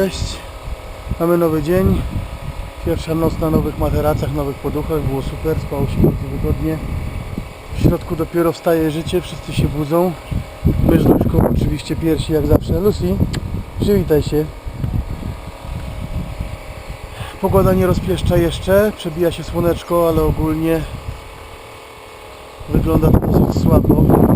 Cześć. Mamy nowy dzień. Pierwsza noc na nowych materacach, nowych poduchach. Było super, spało się bardzo wygodnie. W środku dopiero wstaje życie, wszyscy się budzą. My z Luśką oczywiście pierwsi jak zawsze. Lucy, przywitaj się. Pogoda nie rozpieszcza jeszcze, przebija się słoneczko, ale ogólnie wygląda to dosyć słabo.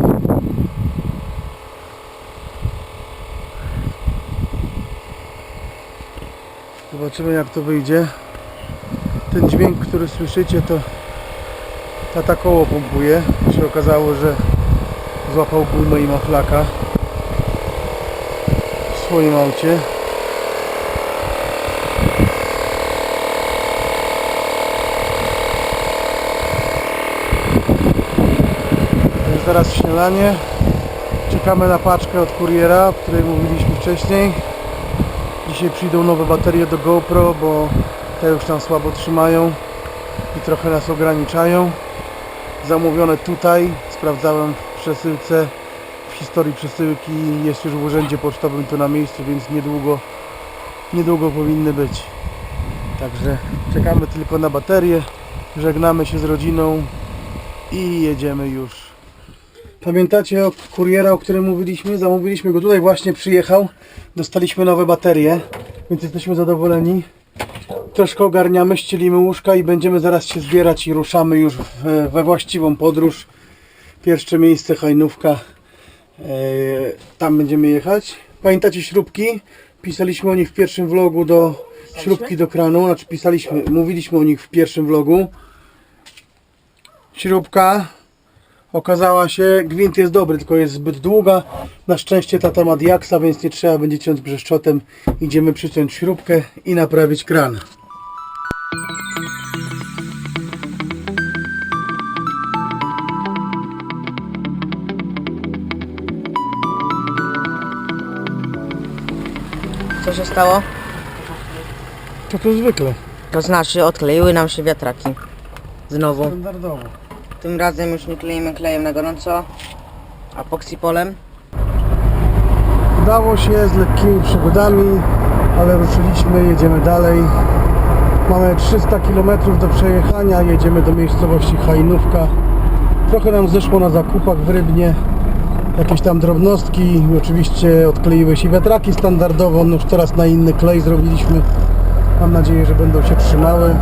Zobaczymy jak to wyjdzie. Ten dźwięk, który słyszycie to tata koło pompuje. Się okazało, że złapał gumę i ma flaka w swoim aucie. Zaraz śniadanie. Czekamy na paczkę od kuriera, o której mówiliśmy wcześniej. Dzisiaj przyjdą nowe baterie do GoPro, bo te już tam słabo trzymają i trochę nas ograniczają. Zamówione tutaj, sprawdzałem w przesyłce, w historii przesyłki jest już w urzędzie pocztowym tu na miejscu, więc niedługo, niedługo powinny być. Także czekamy tylko na baterię, żegnamy się z rodziną i jedziemy już. Pamiętacie o kuriera, o którym mówiliśmy? Zamówiliśmy go tutaj, właśnie przyjechał. Dostaliśmy nowe baterie, więc jesteśmy zadowoleni. Troszkę ogarniamy, ścielimy łóżka i będziemy zaraz się zbierać i ruszamy już we właściwą podróż. Pierwsze miejsce Hajnówka. Eee, tam będziemy jechać. Pamiętacie śrubki? Pisaliśmy o nich w pierwszym vlogu do śrubki do kranu, znaczy pisaliśmy, mówiliśmy o nich w pierwszym vlogu. Śrubka Okazała się, gwint jest dobry, tylko jest zbyt długa. Na szczęście tata ma diaksa, więc nie trzeba będzie ciąć brzeszczotem. Idziemy przyciąć śrubkę i naprawić kran. Co się stało? To to zwykle. To znaczy odkleiły nam się wiatraki. Znowu. Standardowo. Tym razem już nie kleimy klejem na gorąco, a poksipolem. Udało się z lekkimi przygodami, ale ruszyliśmy, jedziemy dalej. Mamy 300 km do przejechania, jedziemy do miejscowości Hajnówka. Trochę nam zeszło na zakupach w Rybnie. Jakieś tam drobnostki, oczywiście odkleiły się wiatraki standardowo, no już teraz na inny klej zrobiliśmy. Mam nadzieję, że będą się trzymały.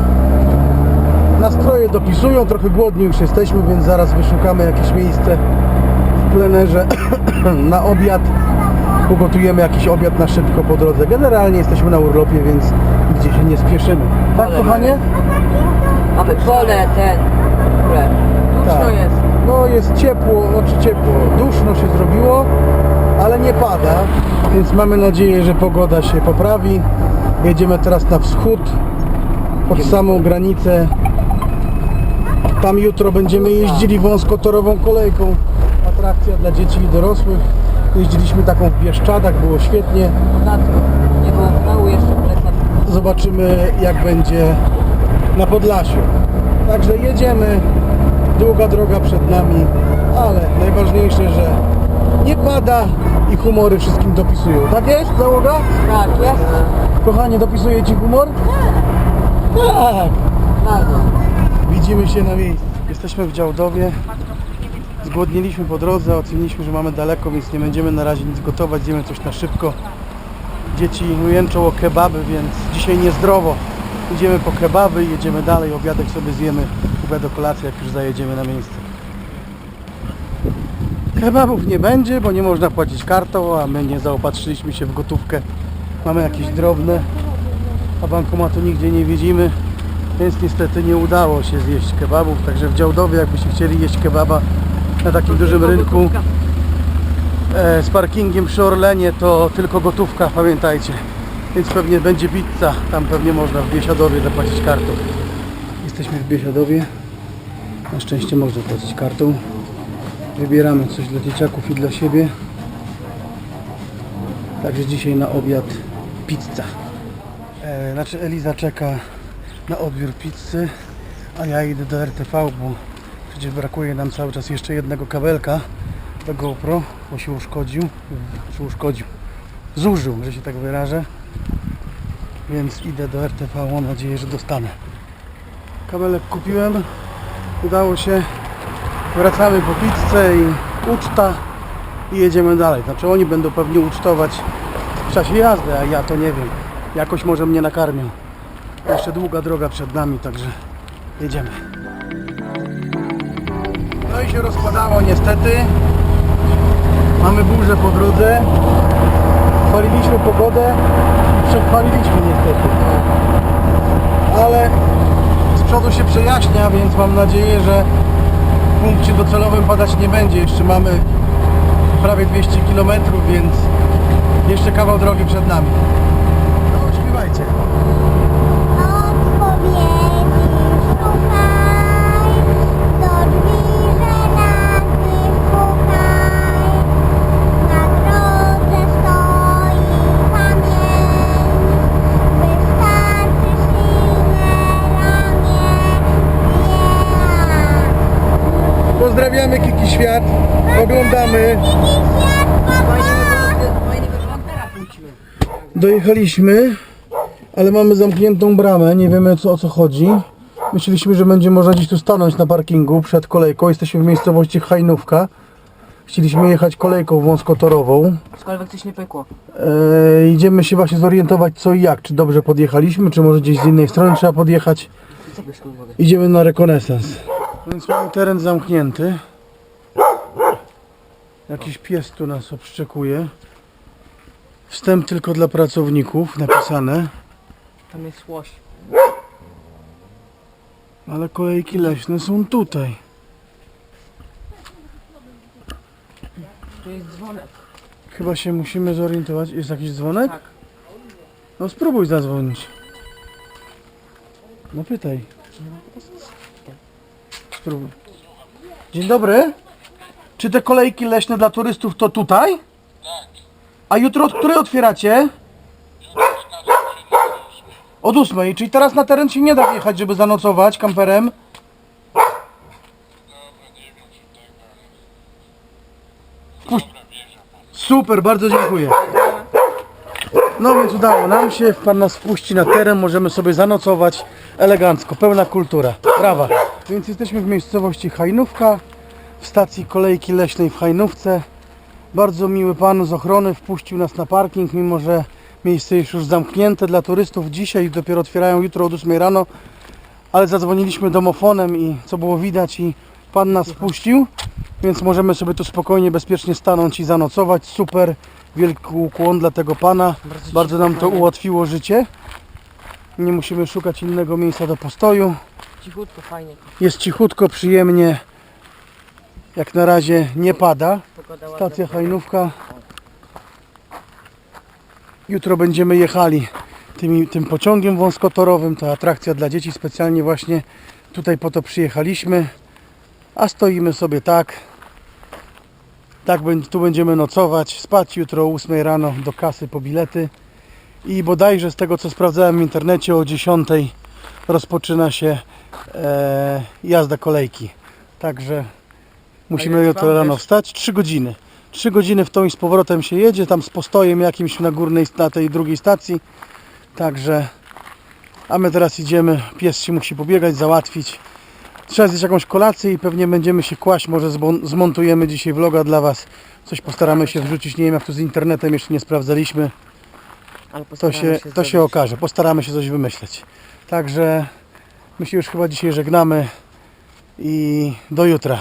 Nastroje dopisują, trochę głodni już jesteśmy, więc zaraz wyszukamy jakieś miejsce w plenerze na obiad. Ugotujemy jakiś obiad na szybko po drodze. Generalnie jesteśmy na urlopie, więc gdzie się nie spieszymy. Tak, Ale kochanie? Mamy pole, ten. Duszno Tak. jest. No jest ciepło, znaczy ciepło, duszno się zrobiło, ale nie pada, więc mamy nadzieję, że pogoda się poprawi. Jedziemy teraz na wschód, pod samą granicę. Tam jutro będziemy jeździli wąskotorową kolejką. Atrakcja dla dzieci i dorosłych. Jeździliśmy taką w Bieszczadach, było świetnie. Nie było jeszcze. Zobaczymy jak będzie na Podlasiu. Także jedziemy, długa droga przed nami, ale najważniejsze, że nie pada i humory wszystkim dopisują. Tak jest, załoga? Tak, jest. Kochanie, dopisuje Ci humor? Tak. Bardzo. Widzimy się na miejscu. Jesteśmy w Działdowie. Zgłodniliśmy po drodze, oceniliśmy, że mamy daleko, więc nie będziemy na razie nic gotować, zjemy coś na szybko. Dzieci jęczą o kebaby, więc dzisiaj niezdrowo. Idziemy po kebaby i jedziemy dalej, obiadek sobie zjemy chyba do kolacji, jak już zajedziemy na miejsce. Kebabów nie będzie, bo nie można płacić kartą, a my nie zaopatrzyliśmy się w gotówkę. Mamy jakieś drobne, a bankomatu nigdzie nie widzimy, więc niestety nie udało się zjeść kebabów. Także w Działdowie, jakbyście chcieli jeść kebaba na takim dużym rynku e, z parkingiem przy Orlenie, to tylko gotówka, pamiętajcie. Więc pewnie będzie pizza, tam pewnie można w Biesiadowie zapłacić kartą. Jesteśmy w Biesiadowie. Na szczęście można płacić kartą. Wybieramy coś dla dzieciaków i dla siebie. Także dzisiaj na obiad pizza. E, znaczy Eliza czeka na odbiór pizzy, a ja idę do RTV, bo przecież brakuje nam cały czas jeszcze jednego kabelka do GoPro, bo się uszkodził, czy uszkodził, zużył, że się tak wyrażę. więc idę do RTV, mam nadzieję, że dostanę. Kabelek kupiłem, udało się, wracamy po pizzę i uczta i jedziemy dalej. Znaczy oni będą pewnie ucztować w czasie jazdy, a ja to nie wiem. Jakoś może mnie nakarmią. Jeszcze długa droga przed nami, także jedziemy. No i się rozpadało niestety. Mamy burzę po drodze. Chwaliliśmy pogodę i przechwaliliśmy niestety. Ale z przodu się przejaśnia, więc mam nadzieję, że w punkcie docelowym padać nie będzie. Jeszcze mamy prawie 200 km, więc jeszcze kawał drogi przed nami. Dojechaliśmy, ale mamy zamkniętą bramę, nie wiemy co, o co chodzi. Myśleliśmy, że będzie można gdzieś tu stanąć na parkingu przed kolejką. Jesteśmy w miejscowości Hajnówka. Chcieliśmy jechać kolejką wąskotorową. Skolwiek coś nie pykło. Eee, idziemy się właśnie zorientować co i jak. Czy dobrze podjechaliśmy, czy może gdzieś z innej strony trzeba podjechać. Co byś? Idziemy na rekonesans. Więc mamy teren zamknięty. Jakiś pies tu nas obszczekuje. Wstęp tylko dla pracowników napisane. Tam jest łoś. Ale kolejki leśne są tutaj. Tu jest dzwonek. Chyba się musimy zorientować. Jest jakiś dzwonek? Tak. No spróbuj zadzwonić. No pytaj. Spróbuj. Dzień dobry. Czy te kolejki leśne dla turystów to tutaj? A jutro od której otwieracie? Od ósmej, czyli teraz na teren się nie da wjechać, żeby zanocować kamperem. Puść- Super, bardzo dziękuję. No więc udało nam się, Pan nas wpuści na teren, możemy sobie zanocować elegancko, pełna kultura. Brawa. Więc jesteśmy w miejscowości Hajnówka, w stacji kolejki leśnej w Hajnówce. Bardzo miły Pan z ochrony wpuścił nas na parking, mimo że miejsce jest już zamknięte dla turystów. Dzisiaj dopiero otwierają jutro od 8 rano, ale zadzwoniliśmy domofonem i co było widać i Pan nas wpuścił, więc możemy sobie tu spokojnie, bezpiecznie stanąć i zanocować. Super, wielki ukłon dla tego Pana. Bardzo Bardzo nam to ułatwiło życie. Nie musimy szukać innego miejsca do postoju. Cichutko, fajnie. Jest cichutko, przyjemnie. Jak na razie nie pada. Stacja Hajnówka. Jutro będziemy jechali tymi, tym pociągiem wąskotorowym. To atrakcja dla dzieci. Specjalnie właśnie tutaj po to przyjechaliśmy. A stoimy sobie tak. Tak, tu będziemy nocować. Spać jutro o 8 rano do kasy po bilety. I bodajże z tego co sprawdzałem w internecie o 10 rozpoczyna się e, jazda kolejki. Także musimy jutro rano wstać. 3 godziny. 3 godziny w tą i z powrotem się jedzie, tam z postojem jakimś na górnej, na tej drugiej stacji. Także, a my teraz idziemy, pies się musi pobiegać, załatwić. Trzeba zjeść jakąś kolację i pewnie będziemy się kłaść, może zmontujemy dzisiaj vloga dla Was. Coś postaramy się wrzucić, nie wiem jak to z internetem, jeszcze nie sprawdzaliśmy. Ale To się, to się okaże, postaramy się coś wymyśleć. Także my się już chyba dzisiaj żegnamy i do jutra.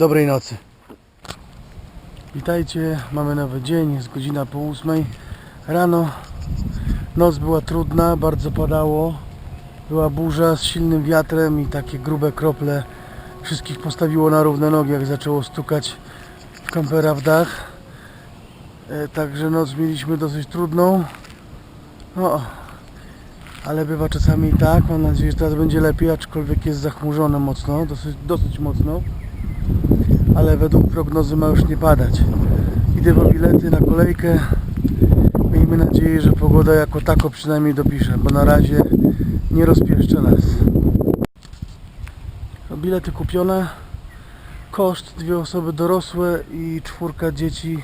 Dobrej nocy. Witajcie, mamy nowy dzień, jest godzina po ósmej rano. Noc była trudna, bardzo padało. Była burza z silnym wiatrem i takie grube krople wszystkich postawiło na równe nogi, jak zaczęło stukać w kampera w dach. E, Także noc mieliśmy dosyć trudną. No, ale bywa czasami i tak. Mam nadzieję, że teraz będzie lepiej, aczkolwiek jest zachmurzone mocno, dosyć, dosyć mocno. Ale według prognozy ma już nie padać. Idę po bilety na kolejkę. Miejmy nadzieję, że pogoda jako tako przynajmniej dopisze, bo na razie nie rozpieszcza nas. Bilety kupione. Koszt dwie osoby dorosłe i czwórka dzieci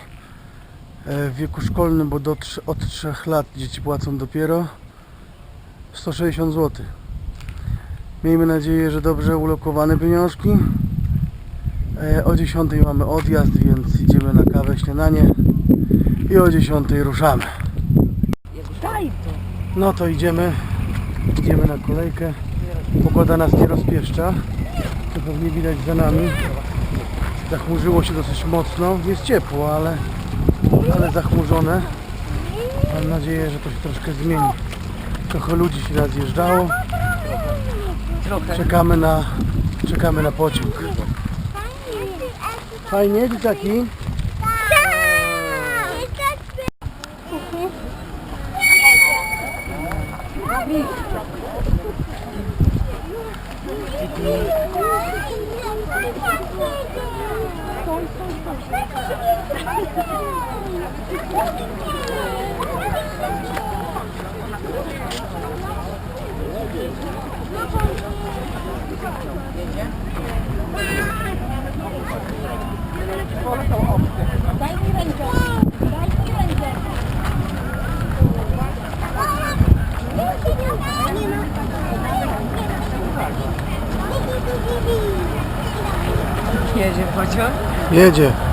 e, w wieku szkolnym, bo do, od 3 lat dzieci płacą dopiero. 160 zł. Miejmy nadzieję, że dobrze ulokowane pieniążki. E, O 10 mamy odjazd, więc idziemy na kawę, śniadanie i o 10 ruszamy. Daj to. No to idziemy, idziemy na kolejkę. Pogoda nas nie rozpieszcza. To pewnie widać za nami. Zachmurzyło się dosyć mocno. Jest ciepło, ale, ale zachmurzone. Mam nadzieję, że to się troszkę zmieni. Trochę ludzi się razjeżdżało. Trochę. Czekamy na, czekamy na pociąg. Fajnie, dzieciaki? Daj Jedzie.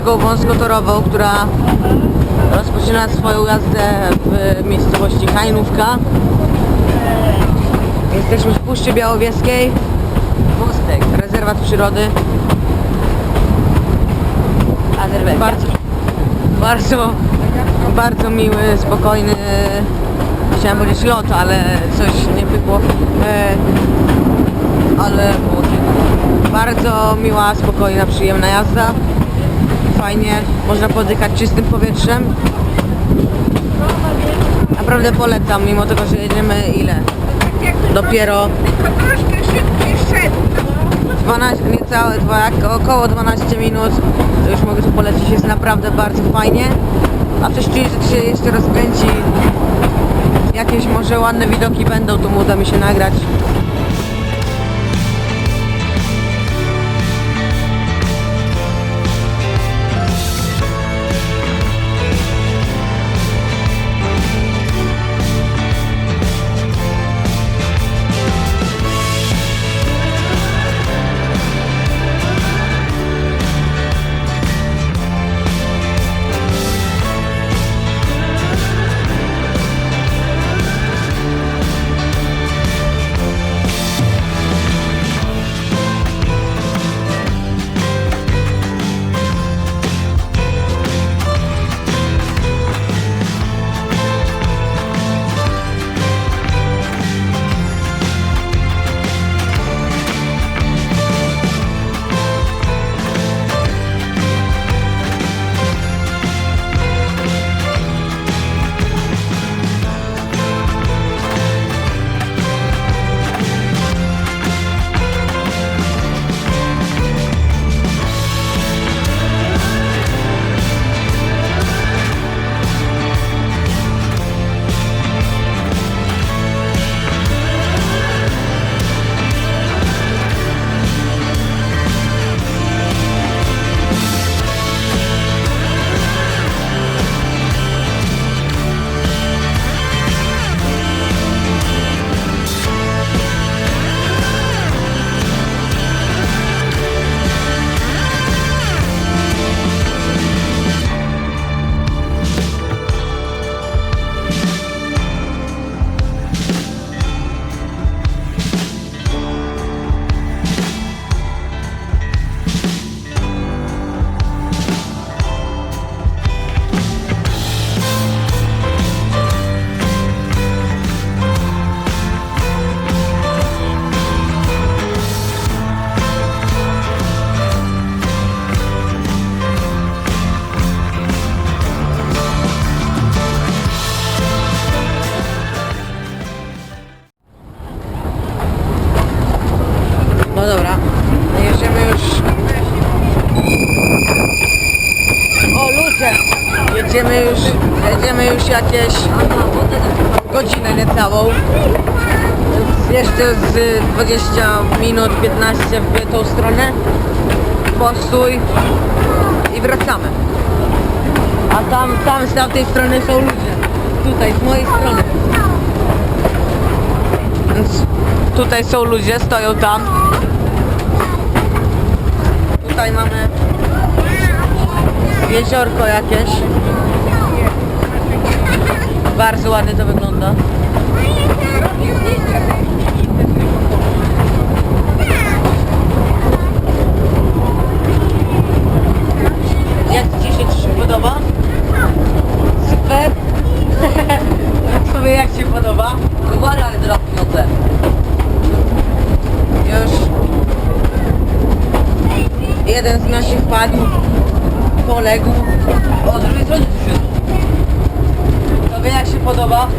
Kolejką wąskotorową, która rozpoczyna swoją jazdę w miejscowości Hajnówka. Jesteśmy w Puszczy Białowieskiej. Wostek, rezerwat przyrody. Bardzo, bardzo, bardzo miły, spokojny, chciałem powiedzieć lot, ale coś nie było, e, ale było nie. bardzo miła, spokojna, przyjemna jazda, fajnie, można podychać czystym powietrzem. Naprawdę polecam, mimo tego, że jedziemy ile? Dopiero 12, niecałe, dwa, około 12 minut, to już mogę tu polecić, jest naprawdę bardzo fajnie. A coś czuję, że się jeszcze rozkręci, jakieś może ładne widoki będą, to uda mi się nagrać. Minut, 15 w tą stronę. Postój i wracamy. A tam, tam z tamtej strony są ludzie. Tutaj, z mojej strony. Więc tutaj są ludzie, stoją tam. Tutaj mamy jeziorko jakieś. Bardzo ładnie to wygląda. Jak Ci się Ci się podoba? Super. Jak sobie jak Ci podoba? Dokładnie, ale teraz pieniądze. Już jeden z naszych panów poległ. O, drugiej stronie się. Tobie jak się podoba?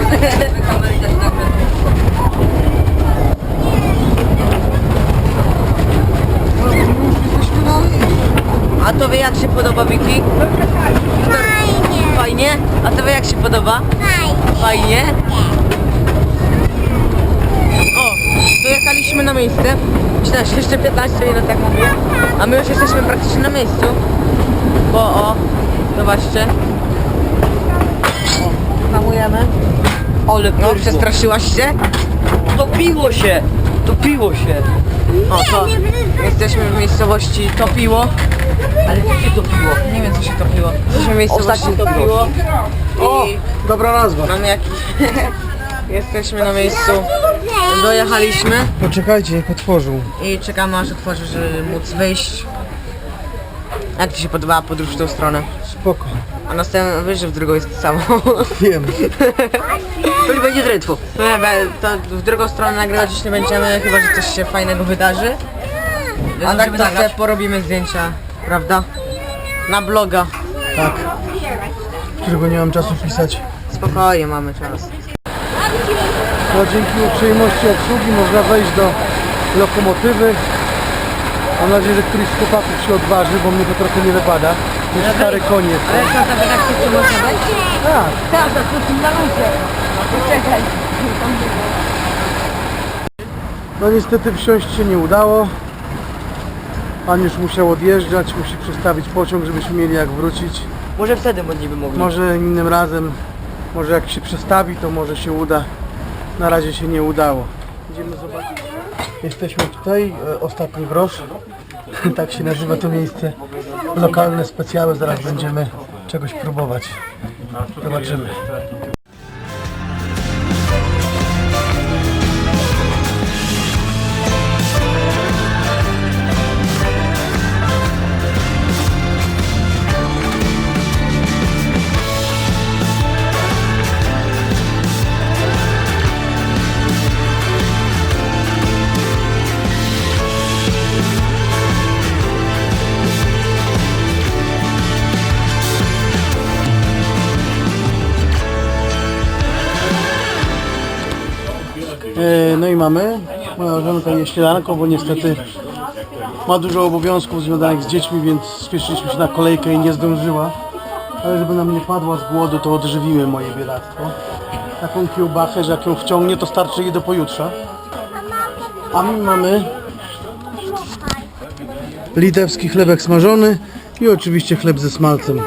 Tak A tobie jak się podoba Wiki? Fajnie. Fajnie? A tobie jak się podoba? Fajnie. Fajnie? O, dojechaliśmy na miejsce. Myślałem, że jeszcze 15 minut tak mówię. A my już jesteśmy praktycznie na miejscu. Bo o, zobaczcie. O, hamujemy. No, przestraszyłaś się? topiło się! Topiło się! O, to jesteśmy w miejscowości Topiło. Ale co się topiło? Nie wiem co się topiło. Jesteśmy w miejscowości Ostatnio Topiło. O, I dobra nazwa. mamy jakiś... Jesteśmy na miejscu. Dojechaliśmy. Poczekajcie, jak otworzył. I czekamy aż otworzy, żeby móc wyjść. Jak Ci się podobała podróż w tą stronę? Spoko. A następna wiesz, że w drugą jest samo. Wiem. To nie będzie drętwo. To w drugą stronę nagrywać już nie będziemy, chyba że coś się fajnego wydarzy. A tak to sobie porobimy zdjęcia, prawda? Na bloga. Tak. Którego nie mam czasu pisać. Spokojnie mamy czas. No dzięki uprzejmości obsługi można wejść do lokomotywy. Mam nadzieję, że któryś z chłopaków się odważy, bo mnie to trochę nie wypada. To jest stary koniec. Ale co, to tak się można wejść? Tak. Tak, to tu na luzie. Poczekaj. No niestety wsiąść się nie udało. Pan już musiał odjeżdżać, musi przestawić pociąg, żebyśmy mieli jak wrócić. Może wtedy modliby mogli. Może innym razem, może jak się przestawi, to może się uda. Na razie się nie udało. Idziemy zobaczyć. Jesteśmy tutaj, e, ostatni grosz. tak się nazywa to miejsce. Lokalne specjały, zaraz będziemy czegoś próbować. Zobaczymy. Mamy. Moja tutaj je śniadanko, bo niestety ma dużo obowiązków związanych z dziećmi, więc spieszyliśmy się na kolejkę i nie zdążyła. Ale żeby nam nie padła z głodu, to odżywimy moje biedactwo. Taką kiełbachę, że jak ją wciągnie, to starczy jej do pojutrza. A my mamy litewski chlebek smażony i oczywiście chleb ze smalcem.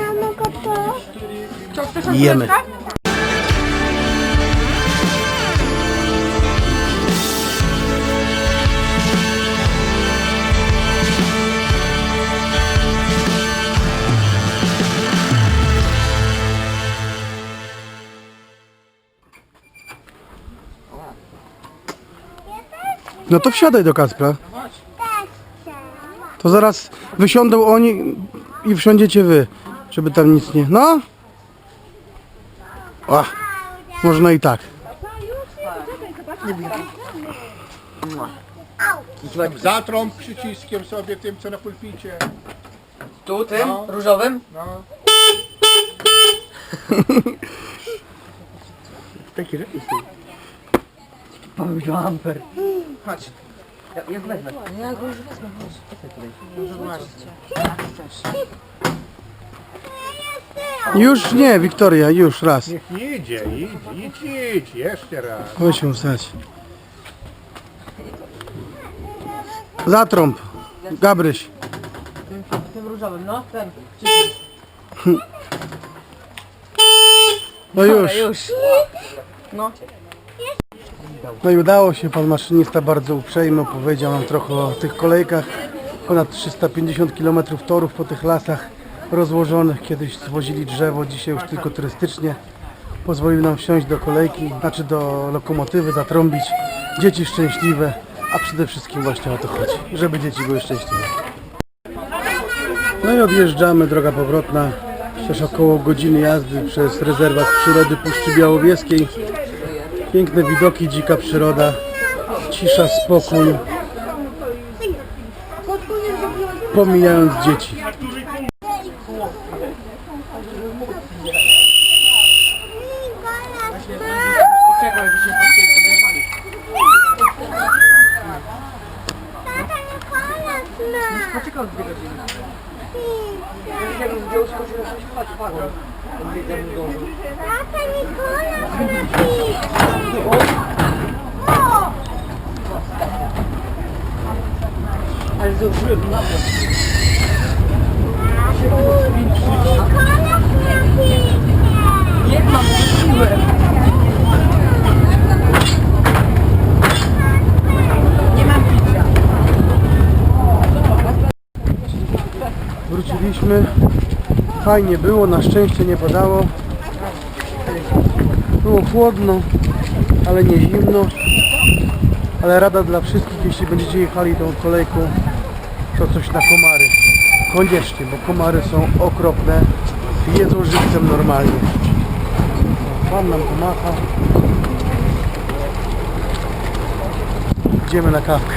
Jemy. No to wsiadaj do Kacpra. To zaraz wysiądą oni i wsiądziecie wy, żeby tam nic nie... No! O, można i tak. Zatrąb przyciskiem sobie tym, co na pulpicie. Tu, tym, różowym? No. Taki Paweł Amper. Chodź. Ja, ja go wezmę. Ja go już wezmę, chodź. Chcesz. Już nie, Wiktoria, już raz. Niech idzie, idź, idź, idź, jeszcze raz. Weź ją wstać. Zatrąb. Gabryś. Tym różowym, no. Ten. No już. Już. No. No i udało się, pan maszynista bardzo uprzejmy powiedział nam trochę o tych kolejkach. Ponad 350 km torów po tych lasach rozłożonych. Kiedyś zwozili drzewo, dzisiaj już tylko turystycznie. Pozwolił nam wsiąść do kolejki, znaczy do lokomotywy, zatrąbić. Dzieci szczęśliwe, a przede wszystkim właśnie o to chodzi, żeby dzieci były szczęśliwe. No i odjeżdżamy, droga powrotna. Też około godziny jazdy przez rezerwat przyrody Puszczy Białowieskiej. Piękne widoki, dzika przyroda, cisza, spokój. Pomijając dzieci. Czekaj, by się patrzeli, podjechali. Tata Nikolas ma. Poczekał dwie godziny. Jak on zdjął, skoczył na coś, patrz, patrz. On wiedział, że zdążył. Tata Nikolas ma pizzę. O! Ale zdążyłem, naprawdę. Nikolas ma pizzę. Nie mam, wróciłem. Nie mam picia. Wróciliśmy. Fajnie było, na szczęście nie padało. Było chłodno, ale nie zimno. Ale rada dla wszystkich, jeśli będziecie jechali tą kolejką, to coś na komary. Koniecznie, bo komary są okropne. Jedzą żywcem normalnie. Pan nam pomacha. Idziemy na kawkę.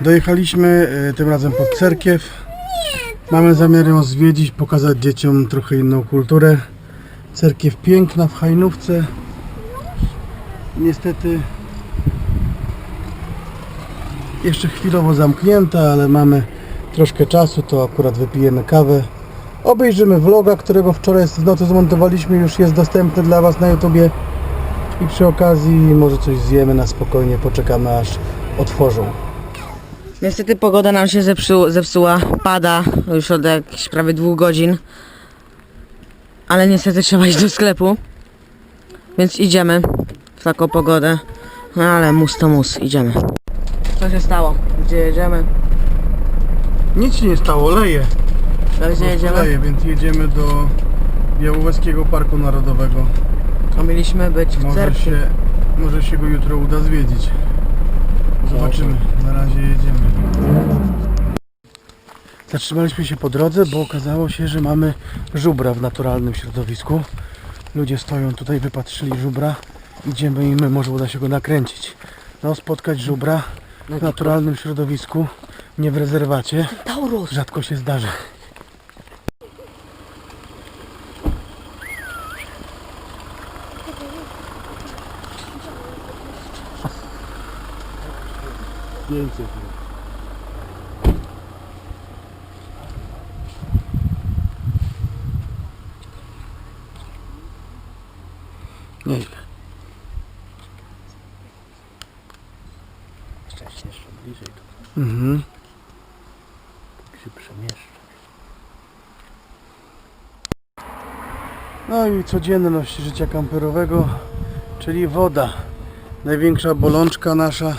Dojechaliśmy e, tym razem pod cerkiew. Mamy zamiar ją zwiedzić, pokazać dzieciom trochę inną kulturę. Cerkiew piękna w Hajnówce. Niestety jeszcze chwilowo zamknięta, ale mamy troszkę czasu, to akurat wypijemy kawę. Obejrzymy vloga, którego wczoraj w nocy zmontowaliśmy, już jest dostępny dla Was na YouTubie. I przy okazji może coś zjemy na spokojnie, poczekamy aż otworzą. Niestety pogoda nam się zepsu, zepsuła, pada już od jakichś prawie dwóch godzin. Ale niestety trzeba iść do sklepu. Więc idziemy w taką pogodę. No ale mus to mus, idziemy. Co się stało? Gdzie jedziemy? Nic się nie stało, leje. To gdzie jedziemy? Leje, więc jedziemy do Białowieskiego Parku Narodowego. To mieliśmy być w Może się, może się go jutro uda zwiedzić. Zobaczymy. Na razie jedziemy. Zatrzymaliśmy się po drodze, bo okazało się, że mamy żubra w naturalnym środowisku. Ludzie stoją tutaj, wypatrzyli żubra. Idziemy i my, może uda się go nakręcić. No, spotkać żubra w naturalnym środowisku, nie w rezerwacie, Taurus. rzadko się zdarza. Zdjęcie. Nieźle. Jeszcze jeszcze bliżej, Mhm. to się przemieszcza. No i codzienność życia kamperowego, czyli woda. Największa bolączka nasza,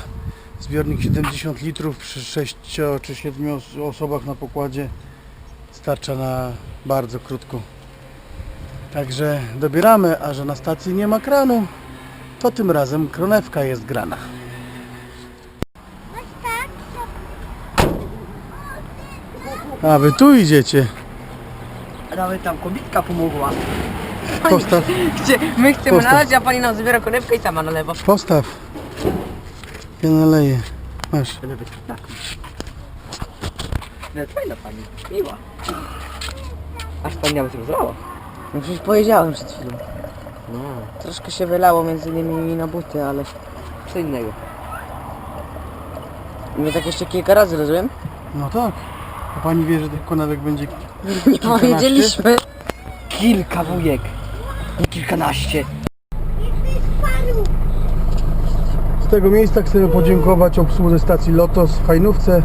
zbiornik 70 litrów przy 6 czy 7 os- osobach na pokładzie starcza na bardzo krótko. Także dobieramy, a że na stacji nie ma kranu, to tym razem kronewka jest grana. A wy tu idziecie. Nawet tam kobitka pomogła. Postaw, Gdzie my chcemy Postaw. nalać, a pani nam zabiera konewkę i sama nalewa. postaw. Ja naleję. Masz. Nawet tak. Nawet fajna pani. Miła. Aż pani nawet rozlała. No przecież powiedziałem przed chwilą. No, Troszkę się wylało między innymi na buty, ale co innego. my tak jeszcze kilka razy, rozumiem? No tak. A pani wie, że tych konewek będzie Nie powiedzieliśmy. Kilka wujek. Nie kilkanaście. Tego miejsca chcemy podziękować obsłudze stacji Lotos w Hajnówce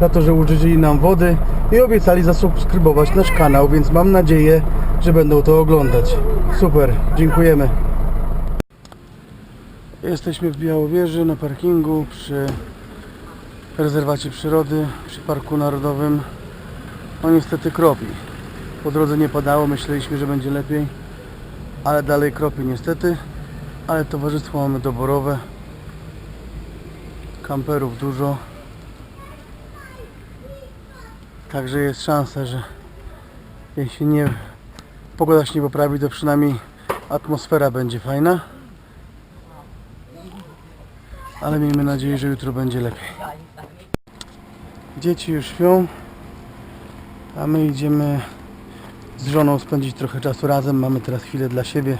za to, że użyczyli nam wody i obiecali zasubskrybować nasz kanał, więc mam nadzieję, że będą to oglądać. Super, dziękujemy. Jesteśmy w Białowieży na parkingu przy rezerwacie przyrody, przy Parku Narodowym. No niestety kropi. Po drodze nie padało, myśleliśmy, że będzie lepiej, ale dalej kropi niestety. Ale towarzystwo mamy doborowe kamperów dużo. Także jest szansa, że jeśli nie pogoda się nie poprawi, to przynajmniej atmosfera będzie fajna. Ale miejmy nadzieję, że jutro będzie lepiej. Dzieci już śpią, a my idziemy z żoną spędzić trochę czasu razem. Mamy teraz chwilę dla siebie.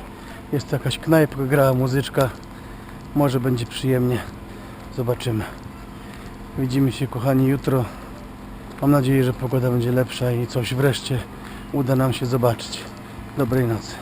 Jest to jakaś knajpka, grała muzyczka. Może będzie przyjemnie. Zobaczymy. Widzimy się kochani jutro. Mam nadzieję, że pogoda będzie lepsza i coś wreszcie uda nam się zobaczyć. Dobrej nocy.